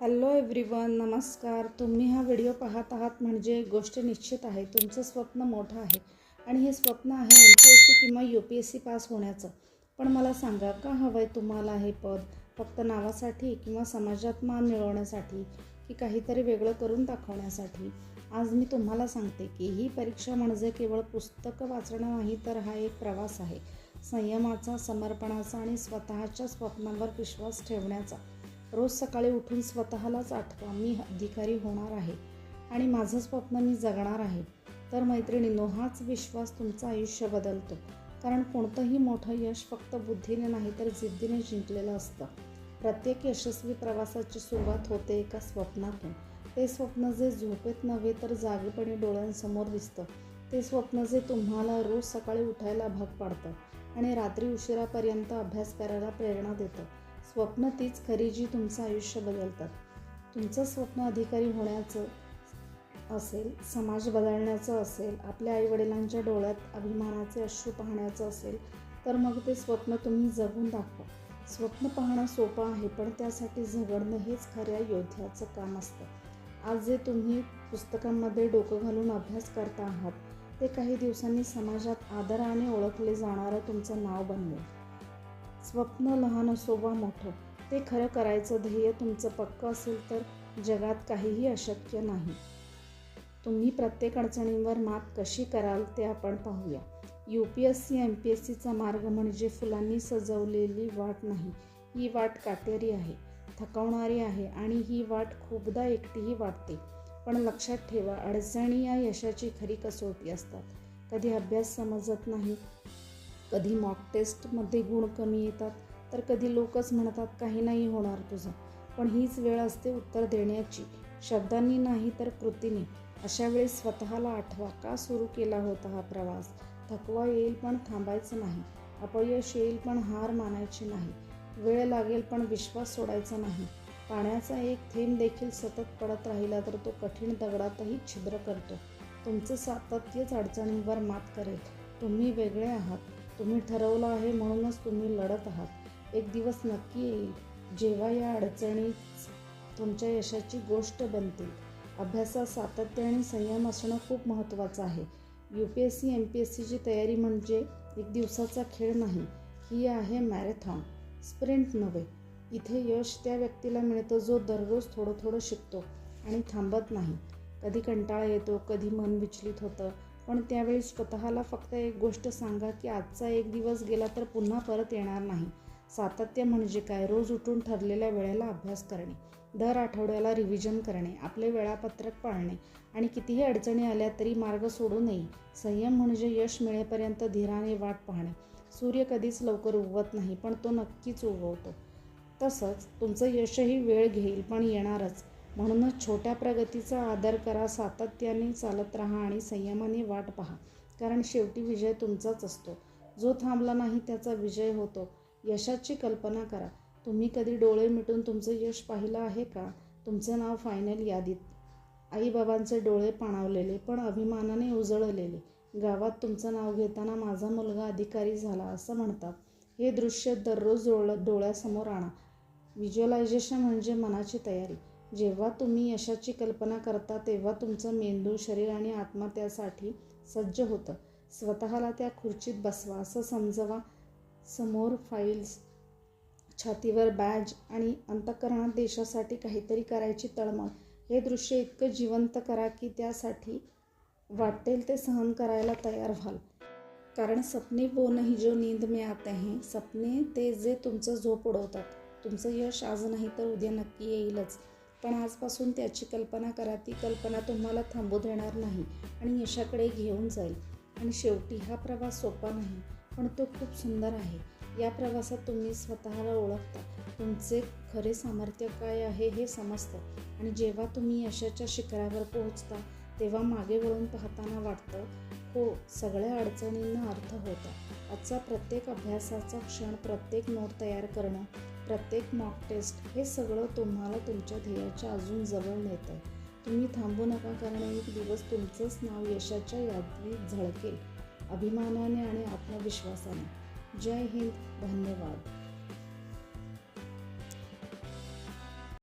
Hello everyone नमस्कार. तुम्ही हा व्हिडिओ पाहत आहात म्हणजे एक गोष्ट निश्चित आहे तुमचं स्वप्न मोठं आहे. आणि हे स्वप्न आहे एम पी एस सी किंवा U P S C pass होण्याचं. पण मला सांगा का हवं आहे तुम्हाला हे पद? फक्त नावासाठी किंवा समाजात मान मिळवण्यासाठी की काहीतरी वेगळं करून दाखवण्यासाठी? आज मी तुम्हाला सांगते की ही परीक्षा म्हणजे केवळ पुस्तकं वाचणं नाही तर हा एक प्रवास आहे. संयमाचा समर्पणाचा आणि स्वतःच्या स्वप्नांवर विश्वास ठेवण्याचा. रोज सकाळी उठून स्वतःलाच आठवा मी अधिकारी होणार आहे आणि माझं स्वप्न मी जगणार आहे. तर मैत्रिणींनो हाच विश्वास तुमचं आयुष्य बदलतो. कारण कोणतंही मोठं यश फक्त बुद्धीने नाही तर जिद्दीने जिंकलेलं असतं. प्रत्येक यशस्वी प्रवासाची सुरुवात होते एका स्वप्नातून. ते स्वप्न जे झोपेत नव्हे तर जागेपणे डोळ्यांसमोर दिसतं. ते स्वप्न जे तुम्हाला रोज सकाळी उठायला भाग पाडतं आणि रात्री उशिरापर्यंत अभ्यास करायला प्रेरणा देतं. स्वप्न तीच खरी जी तुमचं आयुष्य बदलतात. तुमचं स्वप्न अधिकारी होण्याचं असेल समाज बदलण्याचं असेल आपल्या आईवडिलांच्या डोळ्यात अभिमानाचे अश्रू पाहण्याचं असेल तर मग ते स्वप्न तुम्ही जगून दाखवा. स्वप्न पाहणं सोपं आहे पण त्यासाठी झगडणं हेच खऱ्या योद्ध्याचं काम असतं. आज जे तुम्ही पुस्तकांमध्ये डोकं घालून अभ्यास करता आहात ते काही दिवसांनी समाजात आदराने ओळखले जाणारं तुमचं नाव बनवेल. स्वप्न लहान असो वा मोठं ते खरं करायचं ध्येय तुमचं पक्कं असेल तर जगात काहीही अशक्य नाही. तुम्ही प्रत्येक अडचणींवर मात कशी कराल ते आपण पाहूया. U P S C M P S सीचा मार्ग म्हणजे फुलांनी सजवलेली वाट नाही ही वाट काटेरी आहे थकवणारी आहे आणि ही वाट खूपदा एकटीही वाटते. पण लक्षात ठेवा अडचणी या यशाची खरी कसोटी असतात. कधी अभ्यास समजत नाही कधी मॉक टेस्टमध्ये गुण कमी येतात तर कधी लोकच म्हणतात काही नाही होणार तुझं. पण हीच वेळ असते उत्तर देण्याची. शब्दांनी नाही तर कृतीने. अशा वेळी स्वतःला आठवा का सुरू केला होता हा प्रवास? थकवा येईल पण थांबायचं नाही. अपयश येईल पण हार मानायची नाही. वेळ लागेल पण विश्वास सोडायचा नाही. पाण्याचा एक थेंब देखील सतत पडत राहिला तर तो कठीण दगडातही छिद्र करतो. तुमचं सातत्यच अडचणींवर मात करेल. तुम्ही वेगळे आहात. तुम्ही ठरवलं आहे म्हणूनच तुम्ही लढत आहात. एक दिवस नक्की येईल जेव्हा या अडचणी तुमच्या यशाची गोष्ट बनतील. अभ्यासात सातत्य आणि संयम असणं खूप महत्त्वाचं आहे. U P S C M P S सीची तयारी म्हणजे एक दिवसाचा खेळ नाही ही आहे मॅरेथॉन स्प्रिंट नव्हे. इथे यश त्या व्यक्तीला मिळतं जो दररोज थोडं थोडं शिकतो आणि थांबत नाही. कधी कंटाळा येतो कधी मन विचलित होतं पण त्यावेळी स्वतःला फक्त एक गोष्ट सांगा की आजचा एक दिवस गेला तर पुन्हा परत येणार नाही. सातत्य म्हणजे काय? रोज उठून ठरलेल्या वेळेला अभ्यास करणे दर आठवड्याला रिव्हिजन करणे आपले वेळापत्रक पाळणे आणि कितीही अडचणी आल्या तरी मार्ग सोडू नये. संयम म्हणजे यश मिळेपर्यंत धीराने वाट पाहणे. सूर्य कधीच लवकर उगवत नाही पण तो नक्कीच उगवतो. तसंच तुमचं यशही वेळ घेईल पण येणारच. म्हणूनच छोट्या प्रगतीचा आदर करा सातत्याने चालत राहा आणि संयमाने वाट पहा. कारण शेवटी विजय तुमचाच असतो. जो थांबला नाही त्याचा विजय होतो. यशाची कल्पना करा. तुम्ही कधी डोळे मिटून तुमचं यश पाहिलं आहे का? तुमचं नाव फायनल यादीत. आईबाबांचे डोळे पाणावलेले पण अभिमानाने उजळलेले. गावात तुमचं नाव घेताना माझा मुलगा अधिकारी झाला असं म्हणतात. हे दृश्य दररोज डोळ डोळ्यासमोर आणा. व्हिज्युअलायझेशन म्हणजे मनाची तयारी. जेव्हा तुम्ही यशाची कल्पना करता तेव्हा तुमचं मेंदू शरीर आणि आत्मा त्यासाठी सज्ज होतं. स्वतःला त्या खुर्चीत बसवा असं समजवा. समोर फाईल्स छातीवर बॅज आणि अंतकरणात देशासाठी काहीतरी करायची तळमळ. हे दृश्य इतकं जिवंत करा की त्यासाठी वाटेल ते सहन करायला तयार व्हाल. कारण सपने वो नाही जो नींद में आते हैं सपने ते जे तुमचं झोप उडवतात. तुमचं यश आज नाही तर उद्या नक्की येईलच. पण आजपासून त्याची कल्पना करा. ती कल्पना तुम्हाला थांबू देणार नाही आणि यशाकडे घेऊन जाईल. आणि शेवटी हा प्रवास सोपा नाही पण तो खूप सुंदर आहे. या प्रवासात तुम्ही स्वतःला ओळखता. तुमचे खरे सामर्थ्य काय आहे हे समजतं. आणि जेव्हा तुम्ही यशाच्या शिखरावर पोहोचता तेव्हा मागे वळून पाहताना वाटतं हो सगळ्या अडचणींना अर्थ होता. आजचा प्रत्येक अभ्यासाचा क्षण प्रत्येक नोट तयार करणं प्रत्येक मॉक टेस्ट हे सगळं तुम्हाला तुमच्या ध्येयाच्या अजून जवळ नेतं आहे तुम्ही थांबू नका कारण एक दिवस तुमचंच नाव यशाच्या यादीत झळकेल. अभिमानाने आणि आत्मविश्वासाने. जय हिंद. धन्यवाद.